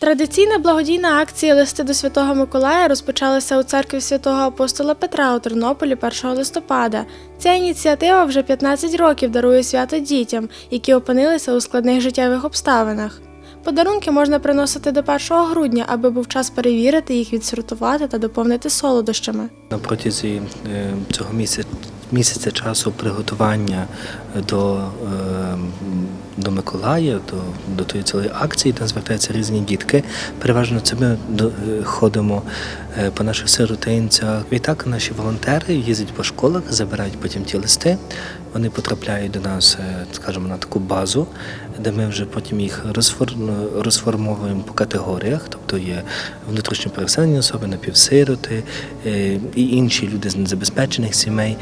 Традиційна благодійна акція Листи до Святого Миколая розпочалася у церкві святого апостола Петра у Тернополі 1 листопада. Ця ініціатива вже 15 років дарує свято дітям, які опинилися у складних життєвих обставинах. Подарунки можна приносити до 1 грудня, аби був час перевірити їх, відсортувати та доповнити солодощами. На протязі е, цього місяця, місяця часу приготування до, е, до Миколая, до, до тої цілої акції, там звертаються різні дітки. Переважно це ми е, ходимо е, по наших сиротинцях. Відтак наші волонтери їздять по школах, забирають потім ті листи. Вони потрапляють до нас, е, скажімо, на таку базу, де ми вже потім їх розфор- розформовуємо по категоріях, тобто є внутрішньо переселені особи, напівсироти е, і інші люди з незабезпечених сімей.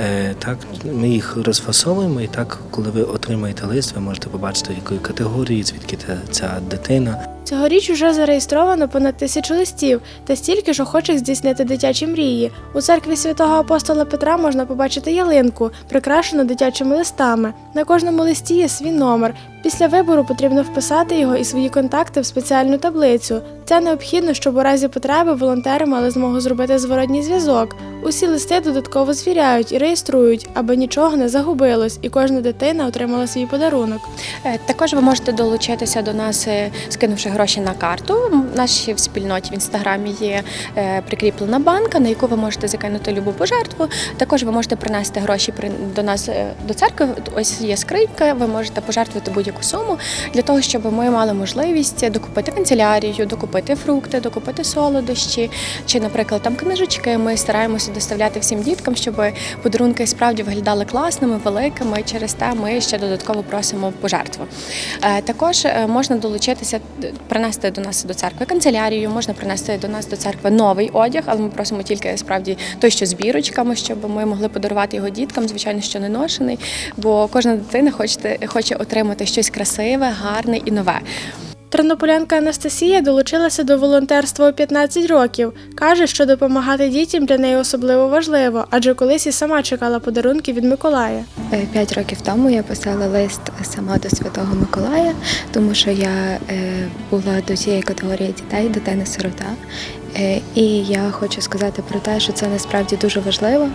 Е, Так, ми їх розфасовуємо, і так, коли ви отримаєте лист, ви можете побачити, якої категорії, звідки ця, дитина. Цьогоріч уже зареєстровано понад тисячу листів та стільки ж охочих здійснити дитячі мрії. У церкві святого апостола Петра можна побачити ялинку, прикрашену дитячими листами. На кожному листі є свій номер. Після вибору потрібно вписати його і свої контакти в спеціальну таблицю. Це необхідно, щоб у разі потреби волонтери мали змогу зробити зворотній зв'язок. Усі листи додатково звіряють і реєструють, аби нічого не загубилось, і кожна дитина отримала свій подарунок. Е, Також ви можете долучитися до нас, е, скинувши гроші на карту. М, В спільноті в інстаграмі є е, прикріплена банка, на яку ви можете закинути любу пожертву. Також ви можете принести гроші до нас до церкви. Ось є скринька, ви можете пожертвувати будь-яку суму для того, щоб ми мали можливість докупити канцелярію, докупити фрукти, докупити солодощі чи, наприклад, там книжечки. Ми стараємося доставляти всім діткам, щоб подарунки справді виглядали класними, великими. Через те ми ще додатково просимо пожертву. Е, Також е, можна долучитися, принести до нас до церкви канцелярію, можна принести до нас до церкви новий одяг, але ми просимо тільки справді той, що з бірочками, щоб ми могли подарувати його діткам, звичайно, що не ношений, бо кожна дитина хоче, хоче отримати щось красиве, гарне і нове. Тернополянка Анастасія долучилася до волонтерства у 15 років. Каже, що допомагати дітям для неї особливо важливо, адже колись і сама чекала подарунки від Миколая. Е, П'ять років тому я писала лист сама до Святого Миколая, тому що я е, була до цієї категорії дітей, дитина-сирота. Е, І я хочу сказати про те, що це насправді дуже важливо,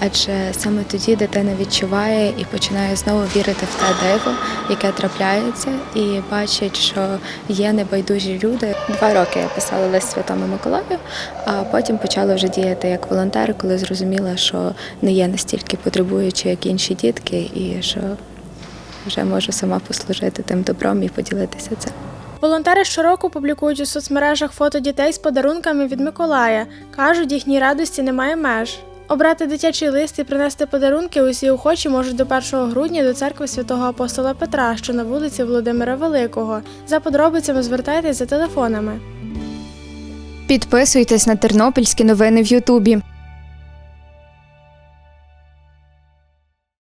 адже саме тоді дитина відчуває і починає знову вірити в те диво, яке трапляється, і бачить, що є небайдужі люди. Два роки я писала лист Святому Миколаю, а потім почала вже діяти як волонтер, коли зрозуміла, що не є настільки потребуючи, як інші дітки, і що вже можу сама послужити тим добром і поділитися цим. Волонтери щороку публікують у соцмережах фото дітей з подарунками від Миколая. Кажуть, їхній радості немає меж. Обрати дитячий лист і принести подарунки усі охочі можуть до 1 грудня до церкви святого апостола Петра, що на вулиці Володимира Великого. За подробицями звертайтесь за телефонами. Підписуйтесь на тернопільські новини в Ютубі.